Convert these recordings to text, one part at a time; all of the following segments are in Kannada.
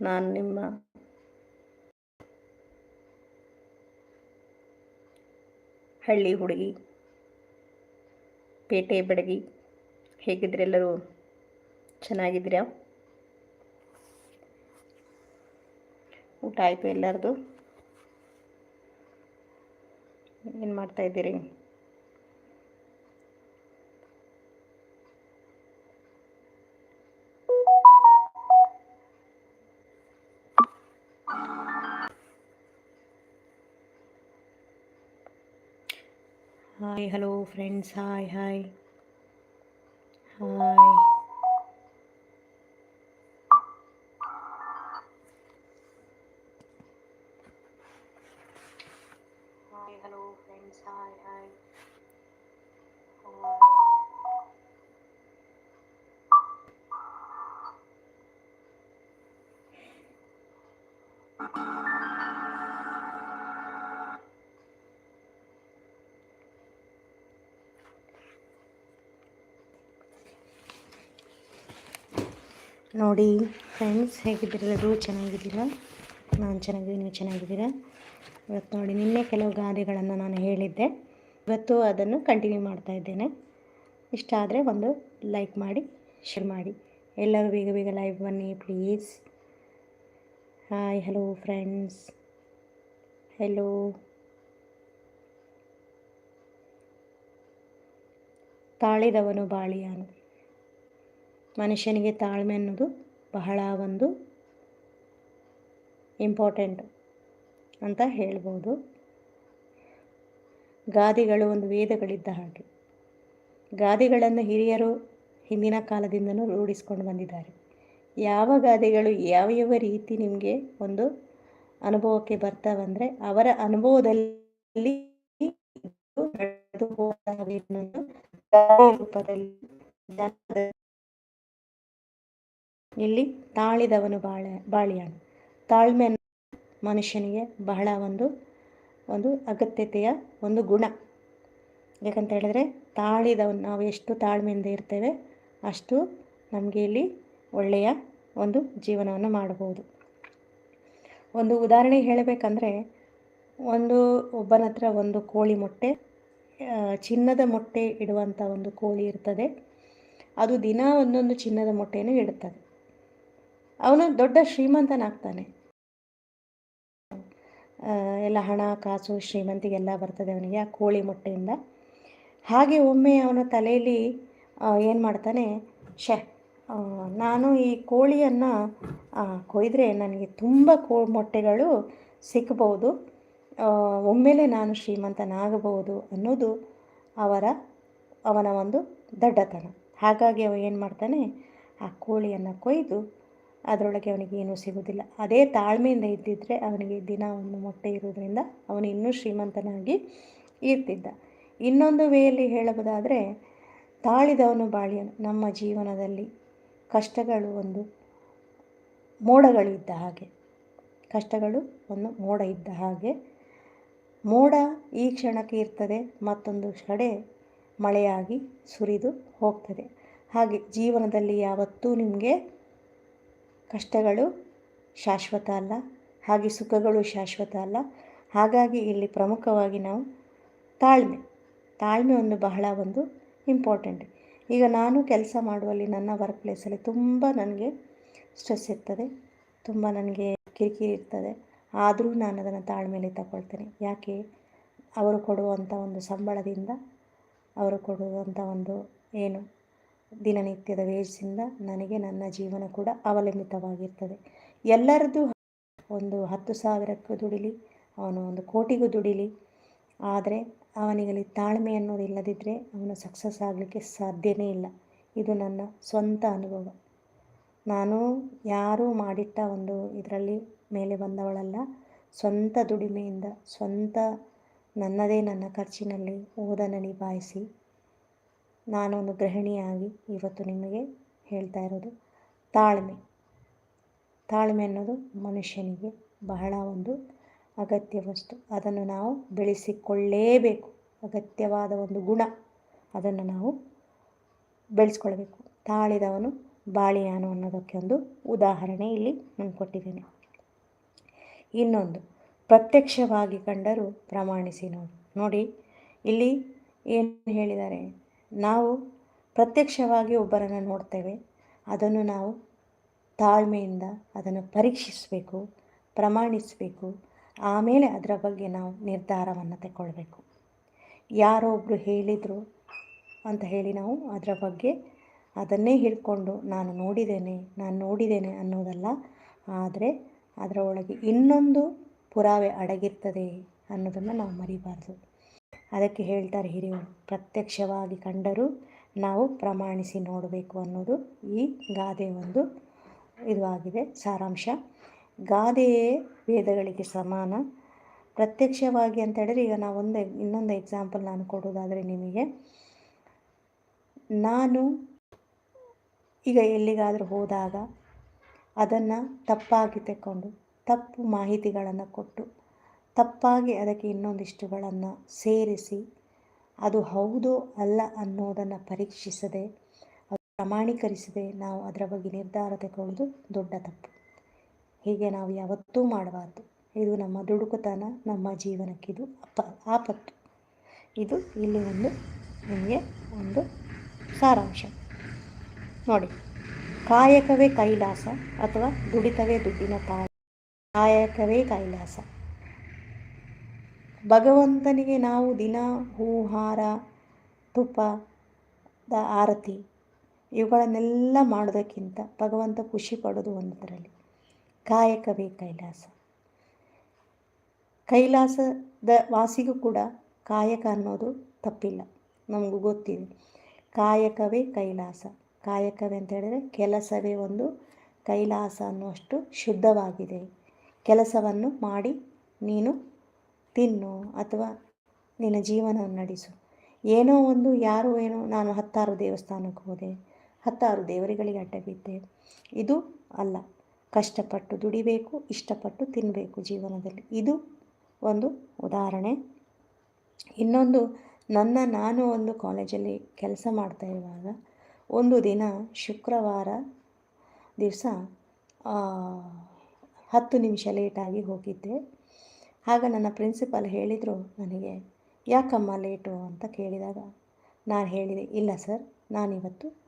ನಾನು ನಿಮ್ಮ ಹಳ್ಳಿ ಹುಡುಗಿ ಪೇಟೆ ಬಡಗಿ ಹೇಗಿದ್ರೆ ಎಲ್ಲರೂ? ಚೆನ್ನಾಗಿದ್ದೀರಾ? ಊಟ ಆಯಿತು ಎಲ್ಲರದು? ಏನು ಮಾಡ್ತಾಯಿದ್ದೀರಿ hi hello friends hi hi hi ನೋಡಿ ಫ್ರೆಂಡ್ಸ್ ಹೇಗಿದ್ದೀರಲ್ಲರೂ ಚೆನ್ನಾಗಿದ್ದೀರಾ? ನಾನು ಚೆನ್ನಾಗಿದ್ದೀನಿ, ನೀವು ಚೆನ್ನಾಗಿದ್ದೀರಾ? ಇವತ್ತು ನೋಡಿ, ನಿನ್ನೆ ಕೆಲವು ಗಾದೆಗಳನ್ನು ನಾನು ಹೇಳಿದ್ದೆ. ಇವತ್ತು ಅದನ್ನು ಕಂಟಿನ್ಯೂ ಮಾಡ್ತಾ ಇದ್ದೇನೆ. ಇಷ್ಟ ಆದರೆ ಒಂದು ಲೈಕ್ ಮಾಡಿ ಶೇರ್ ಮಾಡಿ. ಎಲ್ಲರೂ ಬೇಗ ಬೇಗ ಲೈವ್ ಬನ್ನಿ please hi hello friends hello ತಾಳಿದವನು ಬಾಳಿಯಾನು. ಮನುಷ್ಯನಿಗೆ ತಾಳ್ಮೆ ಅನ್ನೋದು ಬಹಳ ಒಂದು ಇಂಪಾರ್ಟೆಂಟ್ ಅಂತ ಹೇಳ್ಬೋದು. ಗಾದಿಗಳು ಒಂದು ವೇದಗಳಿದ್ದ ಹಾಗೆ. ಗಾದಿಗಳನ್ನು ಹಿರಿಯರು ಹಿಂದಿನ ಕಾಲದಿಂದನೂ ರೂಢಿಸ್ಕೊಂಡು ಬಂದಿದ್ದಾರೆ. ಯಾವ ಗಾದೆಗಳು ಯಾವ್ಯಾವ ರೀತಿ ನಿಮಗೆ ಒಂದು ಅನುಭವಕ್ಕೆ ಬರ್ತಾವಂದರೆ ಅವರ ಅನುಭವದಲ್ಲಿ ರೂಪದಲ್ಲಿ ಇಲ್ಲಿ ತಾಳಿದವನು ಬಾಳ ಬಾಳಿಯಾಣ ತಾಳ್ಮೆ ಮನುಷ್ಯನಿಗೆ ಬಹಳ ಒಂದು ಒಂದು ಅಗತ್ಯತೆಯ ಒಂದು ಗುಣ. ಯಾಕಂತ ಹೇಳಿದ್ರೆ ತಾಳಿದವನು, ನಾವು ಎಷ್ಟು ತಾಳ್ಮೆಯಿಂದ ಇರ್ತೇವೆ ಅಷ್ಟು ನಮಗೆ ಇಲ್ಲಿ ಒಳ್ಳೆಯ ಒಂದು ಜೀವನವನ್ನು ಮಾಡಬಹುದು. ಒಂದು ಉದಾಹರಣೆ ಹೇಳಬೇಕಂದ್ರೆ ಒಂದು ಒಬ್ಬನ ಹತ್ರ ಒಂದು ಕೋಳಿ ಮೊಟ್ಟೆ ಚಿನ್ನದ ಮೊಟ್ಟೆ ಇಡುವಂಥ ಒಂದು ಕೋಳಿ ಇರ್ತದೆ. ಅದು ದಿನ ಒಂದೊಂದು ಚಿನ್ನದ ಮೊಟ್ಟೆಯನ್ನು ಇಡುತ್ತದೆ. ಅವನು ದೊಡ್ಡ ಶ್ರೀಮಂತನಾಗ್ತಾನೆ. ಎಲ್ಲ ಹಣ, ಕಾಸು, ಶ್ರೀಮಂತಿಗೆಲ್ಲ ಬರ್ತದೆ ಅವನಿಗೆ, ಆ ಕೋಳಿ ಮೊಟ್ಟೆಯಿಂದ. ಹಾಗೆ ಒಮ್ಮೆ ಅವನ ತಲೆಯಲ್ಲಿ ಏನು ಮಾಡ್ತಾನೆ ಶೆ ನಾನು ಈ ಕೋಳಿಯನ್ನು ಕೊಯ್ದರೆ ನನಗೆ ತುಂಬ ಕೋ, ಮೊಟ್ಟೆಗಳು ಸಿಕ್ಕಬಹುದು ಒಮ್ಮೆಲೆ ನಾನು ಶ್ರೀಮಂತನಾಗಬಹುದು ಅನ್ನೋದು ಅವರ, ಅವನ ಒಂದು ದಡ್ಡತನ. ಹಾಗಾಗಿ ಅವ ಏನು ಮಾಡ್ತಾನೆ, ಆ ಕೋಳಿಯನ್ನು ಕೊಯ್ದು ಅದರೊಳಗೆ ಅವನಿಗೆ ಏನೂ ಸಿಗೋದಿಲ್ಲ. ಅದೇ ತಾಳ್ಮೆಯಿಂದ ಇದ್ದಿದ್ದರೆ ಅವನಿಗೆ ದಿನ ಒಂದು ಮೊಟ್ಟೆ ಇರೋದ್ರಿಂದ ಅವನು ಇನ್ನೂ ಶ್ರೀಮಂತನಾಗಿ ಇರ್ತಿದ್ದ. ಇನ್ನೊಂದು ವೇಯಲ್ಲಿ ಹೇಳಬಹುದಾದರೆ, ತಾಳಿದವನು ಬಾಳಿಯನು. ನಮ್ಮ ಜೀವನದಲ್ಲಿ ಕಷ್ಟಗಳು ಒಂದು ಮೋಡಗಳು ಇದ್ದ ಹಾಗೆ. ಕಷ್ಟಗಳು ಒಂದು ಮೋಡ ಇದ್ದ ಹಾಗೆ. ಮೋಡ ಈ ಕ್ಷಣಕ್ಕೆ ಇರ್ತದೆ, ಮತ್ತೊಂದು ಕಡೆ ಮಳೆಯಾಗಿ ಸುರಿದು ಹೋಗ್ತದೆ. ಹಾಗೆ ಜೀವನದಲ್ಲಿ ಯಾವತ್ತೂ ನಿಮಗೆ ಕಷ್ಟಗಳು ಶಾಶ್ವತ ಅಲ್ಲ, ಹಾಗೆ ಸುಖಗಳು ಶಾಶ್ವತ ಅಲ್ಲ. ಹಾಗಾಗಿ ಇಲ್ಲಿ ಪ್ರಮುಖವಾಗಿ ನಾವು ತಾಳ್ಮೆ. ತಾಳ್ಮೆ ಒಂದು ಬಹಳ ಒಂದು ಇಂಪಾರ್ಟೆಂಟ್ ಈಗ ನಾನು ಕೆಲಸ ಮಾಡುವಲ್ಲಿ ನನ್ನ ವರ್ಕ್ ಪ್ಲೇಸಲ್ಲಿ ತುಂಬ ನನಗೆ ಸ್ಟ್ರೆಸ್ ಇರ್ತದೆ, ತುಂಬ ನನಗೆ ಕಿರಿಕಿರಿ ಇರ್ತದೆ. ಆದರೂ ನಾನು ಅದನ್ನು ತಾಳ್ಮೆಯಲ್ಲಿ ತಗೊಳ್ತೇನೆ ಯಾಕೆ? ಅವರು ಕೊಡುವಂಥ ಒಂದು ಸಂಬಳದಿಂದ, ಅವರು ಕೊಡುವಂಥ ಒಂದು ಏನು? ದಿನನಿತ್ಯದ ವೇಜ್ಸಿಂದ ನನಗೆ ನನ್ನ ಜೀವನ ಕೂಡ ಅವಲಂಬಿತವಾಗಿರ್ತದೆ. ಎಲ್ಲರದ್ದು ಒಂದು ಹತ್ತು ಸಾವಿರಕ್ಕೂ ದುಡಿಲಿ, ಅವನು ಒಂದು ಕೋಟಿಗೂ ದುಡಿಲಿ. ಆದರೆ ಅವನಿಗಲ್ಲಿ ತಾಳ್ಮೆ ಅನ್ನೋದು ಇಲ್ಲದಿದ್ದರೆ ಅವನು ಸಕ್ಸಸ್ ಆಗಲಿಕ್ಕೆ ಸಾಧ್ಯವೇ ಇಲ್ಲ. ಇದು ನನ್ನ ಸ್ವಂತ ಅನುಭವ. ನಾನು ಯಾರೂ ಮಾಡಿಟ್ಟ ಒಂದು ಇದರಲ್ಲಿ ಮೇಲೆ ಬಂದವಳಲ್ಲ. ಸ್ವಂತ ದುಡಿಮೆಯಿಂದ, ಸ್ವಂತ ನನ್ನದೇ ನನ್ನ ಖರ್ಚಿನಲ್ಲಿ ಓದನ್ನು ನಿಭಾಯಿಸಿ ನಾನೊಂದು ಗೃಹಿಣಿಯಾಗಿ ಇವತ್ತು ನಿಮಗೆ ಹೇಳ್ತಾ ಇರೋದು ತಾಳ್ಮೆ. ತಾಳ್ಮೆ ಅನ್ನೋದು ಮನುಷ್ಯನಿಗೆ ಬಹಳ ಒಂದು ಅಗತ್ಯ ವಸ್ತು. ಅದನ್ನು ನಾವು ಬೆಳೆಸಿಕೊಳ್ಳೇಬೇಕು. ಅಗತ್ಯವಾದ ಒಂದು ಗುಣ ಅದನ್ನು ನಾವು ಬೆಳೆಸ್ಕೊಳ್ಬೇಕು. ತಾಳಿದವನು ಬಾಳಿಯಾನು ಅನ್ನೋದಕ್ಕೆ ಒಂದು ಉದಾಹರಣೆ ಇಲ್ಲಿ ನಾನು ಕೊಟ್ಟಿದ್ದೇನೆ. ಇನ್ನೊಂದು, ಪ್ರತ್ಯಕ್ಷವಾಗಿ ಕಂಡರೂ ಪ್ರಮಾಣಿಸಿ ನೋಡಿ. ನೋಡಿ, ಇಲ್ಲಿ ಏನು ಹೇಳಿದ್ದಾರೆ? ನಾವು ಪ್ರತ್ಯಕ್ಷವಾಗಿ ಒಬ್ಬರನ್ನು ನೋಡ್ತೇವೆ. ಅದನ್ನು ನಾವು ತಾಳ್ಮೆಯಿಂದ ಅದನ್ನು ಪರೀಕ್ಷಿಸಬೇಕು, ಪ್ರಮಾಣಿಸಬೇಕು. ಆಮೇಲೆ ಅದರ ಬಗ್ಗೆ ನಾವು ನಿರ್ಧಾರವನ್ನು ತಗೊಳ್ಬೇಕು ಯಾರೋ ಒಬ್ಬರು ಹೇಳಿದರು ಅಂತ ಹೇಳಿ ನಾವು ಅದರ ಬಗ್ಗೆ ಅದನ್ನೇ ಹಿಡ್ಕೊಂಡು ನಾನು ನೋಡಿದ್ದೇನೆ ನಾನು ನೋಡಿದ್ದೇನೆ ಅನ್ನೋದಲ್ಲ. ಆದರೆ ಅದರ ಒಳಗೆ ಇನ್ನೊಂದು ಪುರಾವೆ ಅಡಗಿರ್ತದೆ ಅನ್ನೋದನ್ನು ನಾವು ಮರಿಬಾರ್ದು. ಅದಕ್ಕೆ ಹೇಳ್ತಾರೆ ಹಿರಿಯರು, ಪ್ರತ್ಯಕ್ಷವಾಗಿ ಕಂಡರೂ ನಾವು ಪ್ರಮಾಣಿಸಿ ನೋಡಬೇಕು ಅನ್ನೋದು ಈ ಗಾದೆ ಒಂದು ಇದು ಆಗಿದೆ, ಸಾರಾಂಶ. ಗಾದೆಯೇ ವೇದಗಳಿಗೆ ಸಮಾನ. ಪ್ರತ್ಯಕ್ಷವಾಗಿ ಅಂತ ಹೇಳಿದ್ರೆ, ಈಗ ನಾವು ಒಂದು ಇನ್ನೊಂದು ಎಕ್ಸಾಂಪಲ್ ನಾನು ಕೊಡೋದಾದರೆ ನಿಮಗೆ. ನಾನು ಈಗ ಎಲ್ಲಿಗಾದರೂ ಹೋದಾಗ ಅದನ್ನು ತಪ್ಪಾಗಿ ತೆಕ್ಕೊಂಡು, ತಪ್ಪು ಮಾಹಿತಿಗಳನ್ನು ಕೊಟ್ಟು ತಪ್ಪಾಗಿ ಅದಕ್ಕೆ ಇನ್ನೊಂದಿಷ್ಟುಗಳನ್ನು ಸೇರಿಸಿ, ಅದು ಹೌದೋ ಅಲ್ಲ ಅನ್ನೋದನ್ನು ಪರೀಕ್ಷಿಸದೆ, ಅದು ಪ್ರಮಾಣೀಕರಿಸದೆ ನಾವು ಅದರ ಬಗ್ಗೆ ನಿರ್ಧಾರ ತಗೊಳ್ಳೋದು ದೊಡ್ಡ ತಪ್ಪು. ಹೀಗೆ ನಾವು ಯಾವತ್ತೂ ಮಾಡಬಾರ್ದು. ಇದು ನಮ್ಮ ದುಡುಕುತನ, ನಮ್ಮ ಜೀವನಕ್ಕಿದು ಅಪ, ಆಪತ್ತು. ಇದು ಇಲ್ಲಿ ಒಂದು, ನಿಮಗೆ ಒಂದು ಸಾರಾಂಶ. ನೋಡಿ, ಕಾಯಕವೇ ಕೈಲಾಸ ಅಥವಾ ದುಡಿತವೇ ದುಡ್ಡಿನ ತಾಯಿ. ಕಾಯಕವೇ ಕೈಲಾಸ. ಭಗವಂತನಿಗೆ ನಾವು ದಿನ ಹೂಹಾರ ತುಪ್ಪದ ಆರತಿ ಇವುಗಳನ್ನೆಲ್ಲ ಮಾಡೋದಕ್ಕಿಂತ ಭಗವಂತ ಖುಷಿ ಪಡೋದು ಒಂದರಲ್ಲಿ. ಕಾಯಕವೇ ಕೈಲಾಸ. ಕೈಲಾಸದ ವಾಸಿಗೂ ಕೂಡ ಕಾಯಕ ಅನ್ನೋದು ತಪ್ಪಿಲ್ಲ. ನಮಗೂ ಗೊತ್ತಿದೆ. ಕಾಯಕವೇ ಕೈಲಾಸ. ಕಾಯಕವೇ ಅಂತ ಹೇಳಿದರೆ ಕೆಲಸವೇ ಒಂದು ಕೈಲಾಸ ಅನ್ನುವಷ್ಟು ಶುದ್ಧವಾಗಿದೆ. ಕೆಲಸವನ್ನು ಮಾಡಿ ನೀನು ತಿನ್ನು ಅಥವಾ ನಿನ್ನ ಜೀವನವನ್ನು ನಡೆಸು. ಏನೋ ಒಂದು, ಯಾರೋ ಏನೋ, ನಾನು ಹತ್ತಾರು ದೇವಸ್ಥಾನಕ್ಕೆ ಹೋದೆ. ಹತ್ತಾರು ದೇವರುಗಳಿಗೆ ಅಡ್ಡಬಿದ್ದೆ. ಇದು ಅಲ್ಲ, ಕಷ್ಟಪಟ್ಟು ದುಡಿಬೇಕು, ಇಷ್ಟಪಟ್ಟು ತಿನ್ನಬೇಕು ಜೀವನದಲ್ಲಿ. ಇದು ಒಂದು ಉದಾಹರಣೆ. ಇನ್ನೊಂದು, ನನ್ನ, ನಾನು ಒಂದು ಕಾಲೇಜಲ್ಲಿ ಕೆಲಸ ಮಾಡ್ತಾ ಇರುವಾಗ ಒಂದು ದಿನ ಶುಕ್ರವಾರ ದಿವಸ ಹತ್ತು ನಿಮಿಷ ಲೇಟಾಗಿ ಹೋಗಿದ್ದೆ. ಆಗ ನನ್ನ ಪ್ರಿನ್ಸಿಪಾಲ್ ಹೇಳಿದರು ನನಗೆ, ಯಾಕಮ್ಮ ಲೇಟು? ಅಂತ ಕೇಳಿದಾಗ, ನಾನು ಹೇಳಿದೆ, ಇಲ್ಲ ಸರ್, ನಾನಿವತ್ತು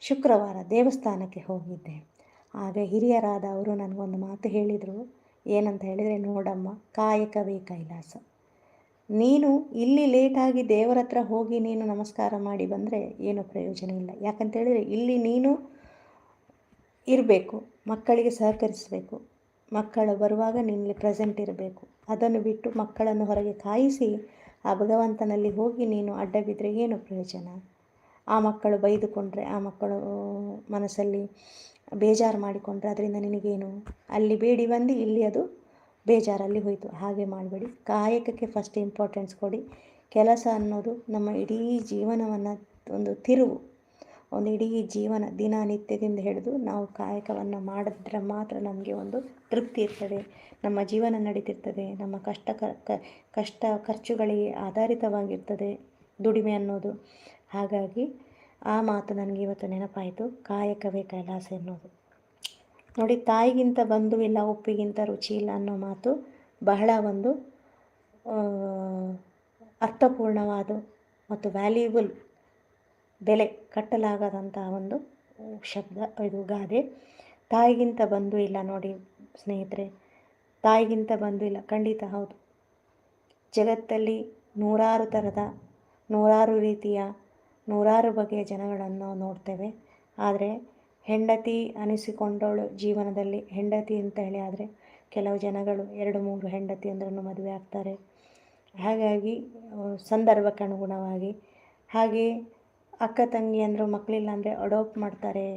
ಶುಕ್ರವಾರ ದೇವಸ್ಥಾನಕ್ಕೆ ಹೋಗಿದ್ದೆ. ಆಗ ಹಿರಿಯರಾದ ಅವರು ನನಗೊಂದು ಮಾತು ಹೇಳಿದರು, ಏನಂತ ಹೇಳಿದರೆ, ನೋಡಮ್ಮ ಕಾಯಕವೇ ಕೈಲಾಸ. ನೀನು ಇಲ್ಲಿ ಲೇಟಾಗಿ ದೇವರ ಹತ್ರ ಹೋಗಿ ನೀನು ನಮಸ್ಕಾರ ಮಾಡಿ ಬಂದರೆ ಏನು ಪ್ರಯೋಜನ ಇಲ್ಲ. ಯಾಕಂತೇಳಿದರೆ ಇಲ್ಲಿ ನೀನು ಇರಬೇಕು, ಮಕ್ಕಳಿಗೆ ಸಹಕರಿಸಬೇಕು. ಮಕ್ಕಳು ಬರುವಾಗ ನಿನ್ನಲ್ಲಿ ಪ್ರೆಸೆಂಟ್ ಇರಬೇಕು. ಅದನ್ನು ಬಿಟ್ಟು ಮಕ್ಕಳನ್ನು ಹೊರಗೆ ಕಾಯಿಸಿ, ಆ ಭಗವಂತನಲ್ಲಿ ಹೋಗಿ ನೀನು ಅಡ್ಡ ಬಿದ್ದರೆ ಏನು ಪ್ರಯೋಜನ? ಆ ಮಕ್ಕಳು ಬೈದುಕೊಂಡ್ರೆ, ಆ ಮಕ್ಕಳು ಮನಸ್ಸಲ್ಲಿ ಬೇಜಾರು ಮಾಡಿಕೊಂಡ್ರೆ ಅದರಿಂದ ನಿನಗೇನು? ಅಲ್ಲಿ ಬೇಡಿ ಬಂದು ಇಲ್ಲಿ ಅದು ಬೇಜಾರಲ್ಲಿ ಹೋಯಿತು. ಹಾಗೆ ಮಾಡಬೇಡಿ. ಕಾಯಕಕ್ಕೆ ಫಸ್ಟ್ ಇಂಪಾರ್ಟೆನ್ಸ್ ಕೊಡಿ. ಕೆಲಸ ಅನ್ನೋದು ನಮ್ಮ ಇಡೀ ಜೀವನವನ್ನು ಒಂದು ತಿರುವು. ಒಂದು ಇಡೀ ಜೀವನ ದಿನನಿತ್ಯದಿಂದ ಹಿಡಿದು ನಾವು ಕಾಯಕವನ್ನು ಮಾಡಿದ್ರೆ ಮಾತ್ರ ನಮಗೆ ಒಂದು ತೃಪ್ತಿ ಇರ್ತದೆ. ನಮ್ಮ ಜೀವನ ನಡೀತಿರ್ತದೆ. ನಮ್ಮ ಕಷ್ಟ ಕಷ್ಟ ಖರ್ಚುಗಳಿಗೆ ಆಧಾರಿತವಾಗಿರ್ತದೆ ದುಡಿಮೆ ಅನ್ನೋದು. ಹಾಗಾಗಿ ಆ ಮಾತು ನನಗೆ ಇವತ್ತು ನೆನಪಾಯಿತು. ಕಾಯಕವೇ ಕೈಲಾಸ ಎನ್ನುವುದು. ನೋಡಿ, ತಾಯಿಗಿಂತ ಬಂಧುವಿಲ್ಲ ಉಪ್ಪಿಗಿಂತ ರುಚಿ ಇಲ್ಲ ಅನ್ನೋ ಮಾತು ಬಹಳ ಒಂದು ಅರ್ಥಪೂರ್ಣವಾದ ಮತ್ತು ವ್ಯಾಲ್ಯೂಬಲ್ ಬೆಲೆ ಕಟ್ಟಲಾಗದಂತಹ ಒಂದು ಶಬ್ದ, ಇದು ಗಾದೆ. ತಾಯಿಗಿಂತ ಬಂದು ಇಲ್ಲ ನೋಡಿ ಸ್ನೇಹಿತರೆ, ತಾಯಿಗಿಂತ ಬಂದು ಇಲ್ಲ. ಖಂಡಿತ ಹೌದು. ಜಗತ್ತಲ್ಲಿ ನೂರಾರು ಥರದ, ನೂರಾರು ರೀತಿಯ, ನೂರಾರು ಬಗೆಯ ಜನಗಳನ್ನು ನಾವು ನೋಡ್ತೇವೆ. ಆದರೆ ಹೆಂಡತಿ ಅನಿಸಿಕೊಂಡವಳು ಜೀವನದಲ್ಲಿ, ಹೆಂಡತಿ ಅಂತ ಹೇಳಿ ಆದರೆ ಕೆಲವು ಜನಗಳು ಎರಡು ಮೂರು ಹೆಂಡತಿ ಅಂದ್ರೂ ಮದುವೆ ಆಗ್ತಾರೆ. ಹಾಗಾಗಿ ಸಂದರ್ಭಕ್ಕೆ ಅನುಗುಣವಾಗಿ ಹಾಗೆ ಅಕ್ಕ ತಂಗಿಯಂದರು ಮಕ್ಕಳಿಲ್ಲ ಅಂದರೆ ಅಡಾಪ್ಟ್ ಮಾಡ್ತಾರೆ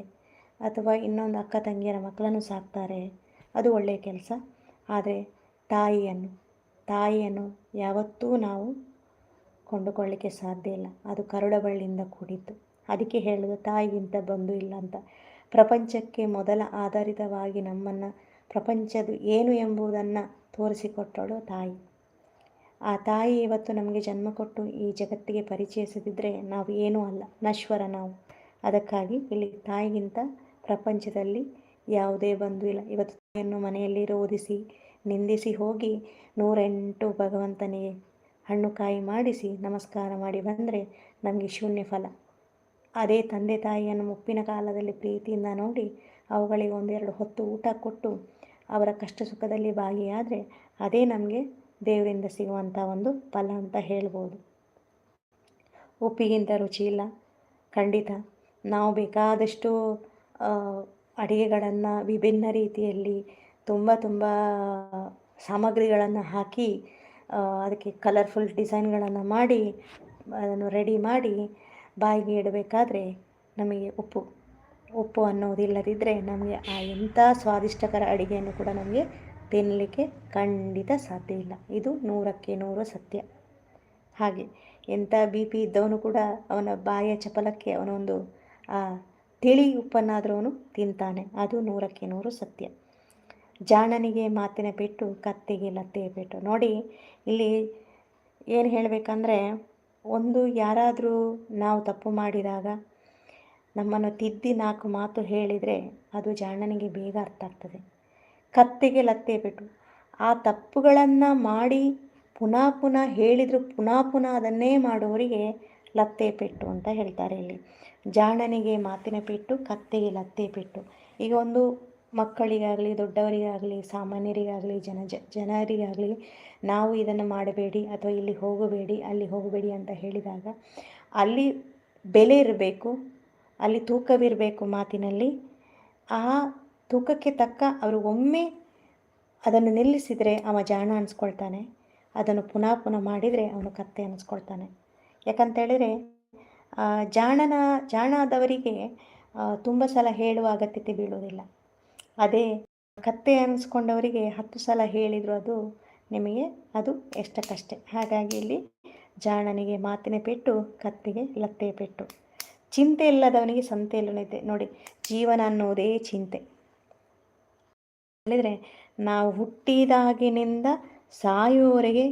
ಅಥವಾ ಇನ್ನೊಂದು ಅಕ್ಕ ತಂಗಿಯರ ಮಕ್ಕಳನ್ನು ಸಾಕ್ತಾರೆ. ಅದು ಒಳ್ಳೆಯ ಕೆಲಸ. ಆದರೆ ತಾಯಿಯನ್ನು ತಾಯಿಯನ್ನು ಯಾವತ್ತೂ ನಾವು ಕೊಂಡುಕೊಳ್ಳಿಕ್ಕೆ ಸಾಧ್ಯ ಇಲ್ಲ. ಅದು ಕರುಡ ಬಳ್ಳಿಯಿಂದ ಕೂಡಿದ್ದು ಅದಕ್ಕೆ ಹೇಳಿದ ತಾಯಿಗಿಂತ ಬಂದು ಇಲ್ಲ ಅಂತ. ಪ್ರಪಂಚಕ್ಕೆ ಮೊದಲ ಆಧಾರಿತವಾಗಿ ನಮ್ಮನ್ನು ಪ್ರಪಂಚದ ಏನು ಎಂಬುದನ್ನು ತೋರಿಸಿಕೊಟ್ಟಳು ತಾಯಿ. ಆ ತಾಯಿ ಇವತ್ತು ನಮಗೆ ಜನ್ಮ ಕೊಟ್ಟು ಈ ಜಗತ್ತಿಗೆ ಪರಿಚಯಿಸದಿದ್ದರೆ ನಾವು ಏನೂ ಅಲ್ಲ, ನಶ್ವರ ನಾವು. ಅದಕ್ಕಾಗಿ ಇಲ್ಲಿ ತಾಯಿಗಿಂತ ಪ್ರಪಂಚದಲ್ಲಿ ಯಾವುದೇ ಬಂಧು ಇಲ್ಲ. ಇವತ್ತು ತಾಯಿಯನ್ನು ಮನೆಯಲ್ಲಿ ರೋಧಿಸಿ, ನಿಂದಿಸಿ ಹೋಗಿ ನೂರೆಂಟು ಭಗವಂತನಿಗೆ ಹಣ್ಣು ಕಾಯಿ ಮಾಡಿಸಿ ನಮಸ್ಕಾರ ಮಾಡಿ ಬಂದರೆ ನಮಗೆ ಶೂನ್ಯ ಫಲ. ಅದೇ ತಂದೆ ತಾಯಿಯನ್ನು ಮುಪ್ಪಿನ ಕಾಲದಲ್ಲಿ ಪ್ರೀತಿಯಿಂದ ನೋಡಿ ಅವುಗಳಿಗೆ ಒಂದೆರಡು ಹೊತ್ತು ಊಟ ಕೊಟ್ಟು ಅವರ ಕಷ್ಟ ಸುಖದಲ್ಲಿ ಭಾಗಿಯಾದರೆ ಅದೇ ನಮಗೆ ದೇವರಿಂದ ಸಿಗುವಂಥ ಒಂದು ಫಲ ಅಂತ ಹೇಳ್ಬೋದು. ಉಪ್ಪಿಗಿಂತ ರುಚಿ ಇಲ್ಲ. ಖಂಡಿತ ನಾವು ಬೇಕಾದಷ್ಟು ಅಡುಗೆಗಳನ್ನು ವಿಭಿನ್ನ ರೀತಿಯಲ್ಲಿ ತುಂಬ ತುಂಬ ಸಾಮಗ್ರಿಗಳನ್ನು ಹಾಕಿ ಅದಕ್ಕೆ ಕಲರ್ಫುಲ್ ಡಿಸೈನ್ಗಳನ್ನು ಮಾಡಿ, ಅದನ್ನು ರೆಡಿ ಮಾಡಿ ಬಾಯಿಗೆ ಇಡಬೇಕಾದ್ರೆ ನಮಗೆ ಉಪ್ಪು ಉಪ್ಪು ಅನ್ನೋದಿಲ್ಲದಿದ್ದರೆ ನಮಗೆ ಆ ಎಂಥ ಸ್ವಾದಿಷ್ಟಕರ ಅಡುಗೆಯನ್ನು ಕೂಡ ನಮಗೆ ತಿನ್ನಲಿಕ್ಕೆ ಖಂಡಿತ ಸಾಧ್ಯ ಇಲ್ಲ. ಇದು ನೂರಕ್ಕೆ ನೂರು ಸತ್ಯ. ಹಾಗೆ ಎಂಥ ಬಿ ಪಿ ಇದ್ದವನು ಕೂಡ ಅವನ ಬಾಯ ಚಪಲಕ್ಕೆ ಅವನೊಂದು ತಿಳಿ ಉಪ್ಪನ್ನಾದರೂ ಅವನು ತಿಂತಾನೆ. ಅದು ನೂರಕ್ಕೆ ನೂರು ಸತ್ಯ. ಜಾಣನಿಗೆ ಮಾತಿನ ಪೆಟ್ಟು, ಕತ್ತಿಗೆ ಲತ್ತೆಯ ಪೆಟ್ಟು. ನೋಡಿ, ಇಲ್ಲಿ ಏನು ಹೇಳಬೇಕಂದ್ರೆ, ಒಂದು ಯಾರಾದರೂ ನಾವು ತಪ್ಪು ಮಾಡಿದಾಗ ನಮ್ಮನ್ನು ತಿದ್ದಿ ನಾಲ್ಕು ಮಾತು ಹೇಳಿದರೆ ಅದು ಜಾಣನಿಗೆ ಬೇಗ ಅರ್ಥ ಆಗ್ತದೆ. ಕತ್ತಿಗೆ ಲತ್ತೆ ಬಿಟ್ಟು ಆ ತಪ್ಪುಗಳನ್ನು ಮಾಡಿ ಪುನಃ ಪುನಃ ಹೇಳಿದರೂ, ಪುನಃ ಪುನಃ ಅದನ್ನೇ ಮಾಡೋರಿಗೆ ಲತ್ತೆ ಪೆಟ್ಟು ಅಂತ ಹೇಳ್ತಾರೆ ಇಲ್ಲಿ. ಜಾಣನಿಗೆ ಮಾತಿನ ಪೆಟ್ಟು, ಕತ್ತೆಗೆ ಲತ್ತೆ ಪೆಟ್ಟು. ಈಗ ಒಂದು ಮಕ್ಕಳಿಗಾಗಲಿ, ದೊಡ್ಡವರಿಗಾಗಲಿ, ಸಾಮಾನ್ಯರಿಗಾಗಲಿ, ಜನ ಜನರಿಗಾಗಲಿ ನಾವು ಇದನ್ನು ಮಾಡಬೇಡಿ ಅಥವಾ ಇಲ್ಲಿ ಹೋಗಬೇಡಿ, ಅಲ್ಲಿ ಹೋಗಬೇಡಿ ಅಂತ ಹೇಳಿದಾಗ ಅಲ್ಲಿ ಬೆಲೆ ಇರಬೇಕು, ಅಲ್ಲಿ ತೂಕವಿರಬೇಕು ಮಾತಿನಲ್ಲಿ. ಆ ತೂಕಕ್ಕೆ ತಕ್ಕ ಅವರು ಒಮ್ಮೆ ಅದನ್ನು ನಿಲ್ಲಿಸಿದರೆ ಅವ ಜಾಣ ಅನಿಸ್ಕೊಳ್ತಾನೆ. ಅದನ್ನು ಪುನಃ ಪುನಃ ಮಾಡಿದರೆ ಅವನು ಕತ್ತೆ ಅನ್ನಿಸ್ಕೊಳ್ತಾನೆ ಯಾಕಂತೇಳಿದರೆ ಜಾಣನ ಜಾಣ ಆದವರಿಗೆ ತುಂಬ ಸಲ ಹೇಳುವ ಅಗತ್ಯತೆ ಬೀಳುವುದಿಲ್ಲ. ಅದೇ ಕತ್ತೆ ಅನ್ನಿಸ್ಕೊಂಡವರಿಗೆ ಹತ್ತು ಸಲ ಹೇಳಿದರು ಅದು ನಿಮಗೆ, ಅದು ಎಷ್ಟಕ್ಕಷ್ಟೇ. ಹಾಗಾಗಿ ಇಲ್ಲಿ ಜಾಣನಿಗೆ ಮಾತಿನ ಪೆಟ್ಟು, ಕತ್ತಿಗೆ ಲತ್ತೆ ಪೆಟ್ಟು. ಚಿಂತೆ ಇಲ್ಲದವನಿಗೆ ಸಂತೆ ನಿದ್ದೆ ನೋಡಿ, ಜೀವನ ಅನ್ನೋದೇ ಚಿಂತೆ. ಹೇಳಿದರೆ ನಾವು ಹುಟ್ಟಿದಾಗಿನಿಂದ ಸಾಯುವವರೆಗೆ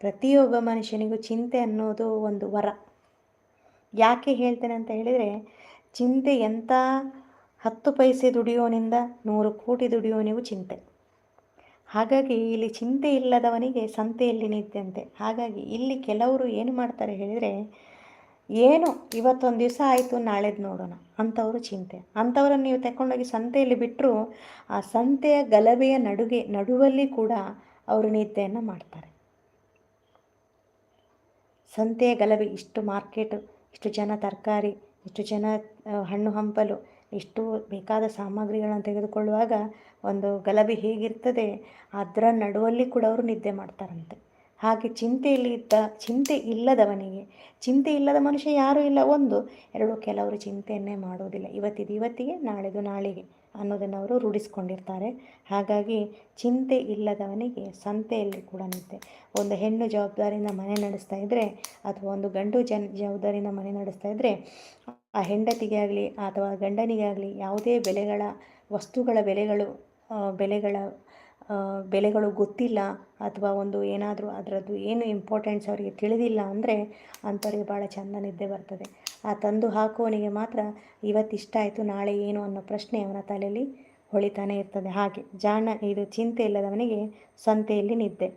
ಪ್ರತಿಯೊಬ್ಬ ಮನುಷ್ಯನಿಗೂ ಚಿಂತೆ ಅನ್ನೋದು ಒಂದು ವರ. ಯಾಕೆ ಹೇಳ್ತೇನೆ ಅಂತ ಹೇಳಿದರೆ ಚಿಂತೆ ಎಂಥ ಹತ್ತು ಪೈಸೆ ದುಡಿಯೋನಿಂದ ನೂರು ಕೋಟಿ ದುಡಿಯೋನಿಗೂ ಚಿಂತೆ. ಹಾಗಾಗಿ ಇಲ್ಲಿ ಚಿಂತೆ ಇಲ್ಲದವನಿಗೆ ಸಂತೆಯಲ್ಲಿ ನಿಂತಂತೆ. ಹಾಗಾಗಿ ಇಲ್ಲಿ ಕೆಲವರು ಏನು ಮಾಡ್ತಾರೆ ಹೇಳಿದರೆ ಏನು? ಇವತ್ತೊಂದು ದಿವಸ ಆಯಿತು, ನಾಳೆದು ನೋಡೋಣ. ಅಂಥವರು ಚಿಂತೆ. ಅಂಥವ್ರನ್ನು ನೀವು ತಗೊಂಡೋಗಿ ಸಂತೆಯಲ್ಲಿ ಬಿಟ್ಟರು ಆ ಸಂತೆಯ ಗಲಭೆಯ ನಡುಗೆ, ನಡುವಲ್ಲಿ ಕೂಡ ಅವರು ನಿದ್ದೆಯನ್ನು ಮಾಡ್ತಾರೆ. ಸಂತೆಯ ಗಲಭೆ, ಇಷ್ಟು ಮಾರ್ಕೆಟು, ಇಷ್ಟು ಜನ ತರಕಾರಿ, ಇಷ್ಟು ಜನ ಹಣ್ಣು ಹಂಪಲು, ಇಷ್ಟು ಬೇಕಾದ ಸಾಮಗ್ರಿಗಳನ್ನು ತೆಗೆದುಕೊಳ್ಳುವಾಗ ಒಂದು ಗಲಭೆ ಹೇಗಿರ್ತದೆ, ಅದರ ನಡುವಲ್ಲಿ ಕೂಡ ಅವರು ನಿದ್ದೆ ಮಾಡ್ತಾರಂತೆ. ಹಾಗೆ ಚಿಂತೆಯಲ್ಲಿ ಇದ್ದ, ಚಿಂತೆ ಇಲ್ಲದವನಿಗೆ, ಚಿಂತೆ ಇಲ್ಲದ ಮನುಷ್ಯ ಯಾರೂ ಇಲ್ಲ. ಒಂದು, ಎರಡು, ಕೆಲವರು ಚಿಂತೆಯನ್ನೇ ಮಾಡೋದಿಲ್ಲ. ಇವತ್ತಿದು ಇವತ್ತಿಗೆ, ನಾಳೆದು ನಾಳೆಗೆ ಅನ್ನೋದನ್ನು ಅವರು ರೂಢಿಸ್ಕೊಂಡಿರ್ತಾರೆ. ಹಾಗಾಗಿ ಚಿಂತೆ ಇಲ್ಲದವನಿಗೆ ಸಂತೆಯಲ್ಲಿ ಕೂಡ ನಿಂತೆ ಒಂದು ಹೆಣ್ಣು ಜವಾಬ್ದಾರಿಯಿಂದ ಮನೆ ನಡೆಸ್ತಾ ಇದ್ದರೆ ಅಥವಾ ಒಂದು ಗಂಡು ಜನ ಜವಾಬ್ದಾರಿಯಿಂದ ಮನೆ ನಡೆಸ್ತಾ ಇದ್ದರೆ ಆ ಹೆಂಡತಿಗೆ ಆಗಲಿ ಅಥವಾ ಗಂಡನಿಗೆ ಆಗಲಿ ಯಾವುದೇ ಬೆಲೆಗಳ, ವಸ್ತುಗಳ ಬೆಲೆಗಳು ಬೆಲೆಗಳ ಬೆಲೆಗಳು ಗೊತ್ತಿಲ್ಲ ಅಥವಾ ಒಂದು ಏನಾದರೂ ಅದರದ್ದು ಏನು ಇಂಪಾರ್ಟೆನ್ಸ್ ಅವರಿಗೆ ತಿಳಿದಿಲ್ಲ ಅಂದರೆ ಅಂಥವ್ರಿಗೆ ಭಾಳ ಚೆಂದ ನಿದ್ದೆ ಬರ್ತದೆ. ಆ ತಂದು ಹಾಕುವವನಿಗೆ ಮಾತ್ರ ಇವತ್ತಿಷ್ಟ ಆಯಿತು, ನಾಳೆ ಏನು ಅನ್ನೋ ಪ್ರಶ್ನೆ ಅವನ ತಲೆಯಲ್ಲಿ ಹೊಳಿತಾನೆ ಇರ್ತದೆ. ಹಾಗೆ ಜಾಣ, ಇದು ಚಿಂತೆ ಇಲ್ಲದವನಿಗೆ ಸಂತೆಯಲ್ಲಿ ನಿದ್ದೆ.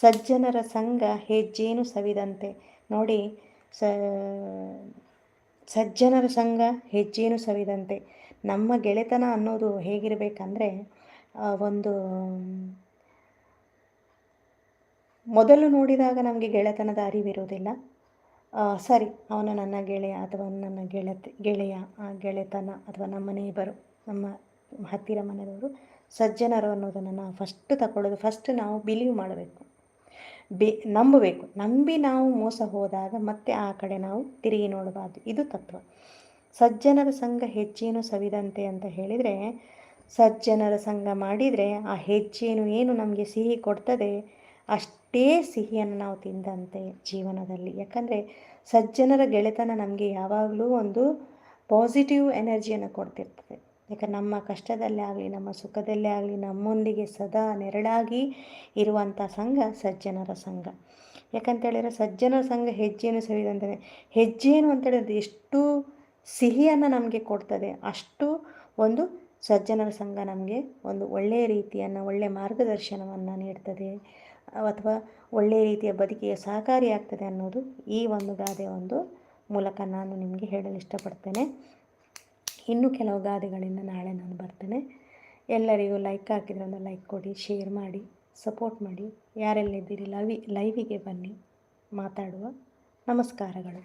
ಸಜ್ಜನರ ಸಂಘ ಹೆಜ್ಜೇನು ಸವಿದಂತೆ. ನೋಡಿ, ಸ, ಸಜ್ಜನರ ಸಂಘ ಹೆಜ್ಜೇನು ಸವಿದಂತೆ. ನಮ್ಮ ಗೆಳೆತನ ಅನ್ನೋದು ಹೇಗಿರಬೇಕಂದ್ರೆ ಒಂದು, ಮೊದಲು ನೋಡಿದಾಗ ನಮಗೆ ಗೆಳೆತನದ ಅರಿವಿರುವುದಿಲ್ಲ. ಸರಿ, ಅವನು ನನ್ನ ಗೆಳೆಯ ಅಥವಾ ನನ್ನ ಗೆಳತಿ, ಗೆಳೆಯ ಗೆಳೆತನ ಅಥವಾ ನಮ್ಮ ನೇಬರು ನಮ್ಮ ಹತ್ತಿರ ಮನೆಯವರು ಸಜ್ಜನರು ಅನ್ನೋದನ್ನು ನಾವು ಫಸ್ಟ್ ತಗೊಳ್ಳೋದು ಫಸ್ಟ್ ನಾವು ಬಿಲೀವ್ ಮಾಡಬೇಕು. ಬಿ, ನಂಬಬೇಕು. ನಂಬಿ ನಾವು ಮೋಸ ಹೋದಾಗ ಮತ್ತೆ ಆ ಕಡೆ ನಾವು ತಿರುಗಿ ನೋಡಬಾರ್ದು. ಇದು ತತ್ವ. ಸಜ್ಜನರ ಸಂಘ ಹೆಚ್ಚೇನು ಸವಿದಂತೆ ಅಂತ ಹೇಳಿದರೆ ಸಜ್ಜನರ ಸಂಘ ಮಾಡಿದರೆ ಆ ಹೆಜ್ಜೇನು ಏನು ನಮಗೆ ಸಿಹಿ ಕೊಡ್ತದೆ, ಅಷ್ಟೇ ಸಿಹಿಯನ್ನು ನಾವು ತಿಂದಂತೆ ಜೀವನದಲ್ಲಿ. ಯಾಕಂದರೆ ಸಜ್ಜನರ ಗೆಳೆತನ ನಮಗೆ ಯಾವಾಗಲೂ ಒಂದು ಪಾಸಿಟಿವ್ ಎನರ್ಜಿಯನ್ನು ಕೊಡ್ತಿರ್ತದೆ. ಯಾಕಂದ್ರೆ ನಮ್ಮ ಕಷ್ಟದಲ್ಲೇ ಆಗಲಿ, ನಮ್ಮ ಸುಖದಲ್ಲೇ ಆಗಲಿ, ನಮ್ಮೊಂದಿಗೆ ಸದಾ ನೆರಳಾಗಿ ಇರುವಂಥ ಸಂಘ ಸಜ್ಜನರ ಸಂಘ. ಯಾಕಂತೇಳಿದರೆ ಸಜ್ಜನರ ಸಂಘ ಹೆಜ್ಜೆಯನ್ನು ಸವಿದಂತೆ ಹೆಜ್ಜೇನು ಅಂತೇಳಿದ್ರೆ ಎಷ್ಟು ಸಿಹಿಯನ್ನು ನಮಗೆ ಕೊಡ್ತದೆ, ಅಷ್ಟು ಒಂದು ಸಜ್ಜನರ ಸಂಘ ನಮಗೆ ಒಂದು ಒಳ್ಳೆಯ ರೀತಿಯನ್ನು ಒಳ್ಳೆಯ ಮಾರ್ಗದರ್ಶನವನ್ನು ನೀಡ್ತದೆ. ಅಥವಾ ಒಳ್ಳೆಯ ರೀತಿಯ ಬದುಕಿಗೆ ಸಹಕಾರಿಯಾಗ್ತದೆ ಅನ್ನೋದು ಈ ಒಂದು ಗಾದೆ ಒಂದು ಮೂಲಕ ನಾನು ನಿಮಗೆ ಹೇಳಲು ಇಷ್ಟಪಡ್ತೇನೆ. ಇನ್ನು ಕೆಲವು ಗಾದೆಗಳಿಂದ ನಾಳೆ ನಾನು ಬರ್ತೇನೆ. ಎಲ್ಲರಿಗೂ ಲೈಕ್ ಹಾಕಿದ್ರೆ ಒಂದು ಲೈಕ್ ಕೊಡಿ ಶೇರ್ ಮಾಡಿ ಸಪೋರ್ಟ್ ಮಾಡಿ. ಯಾರೆಲ್ಲಿದ್ದೀರಿ? ಲವಿ ಲೈವಿಗೆ ಬನ್ನಿ. ಮಾತಾಡುವ. ನಮಸ್ಕಾರಗಳು.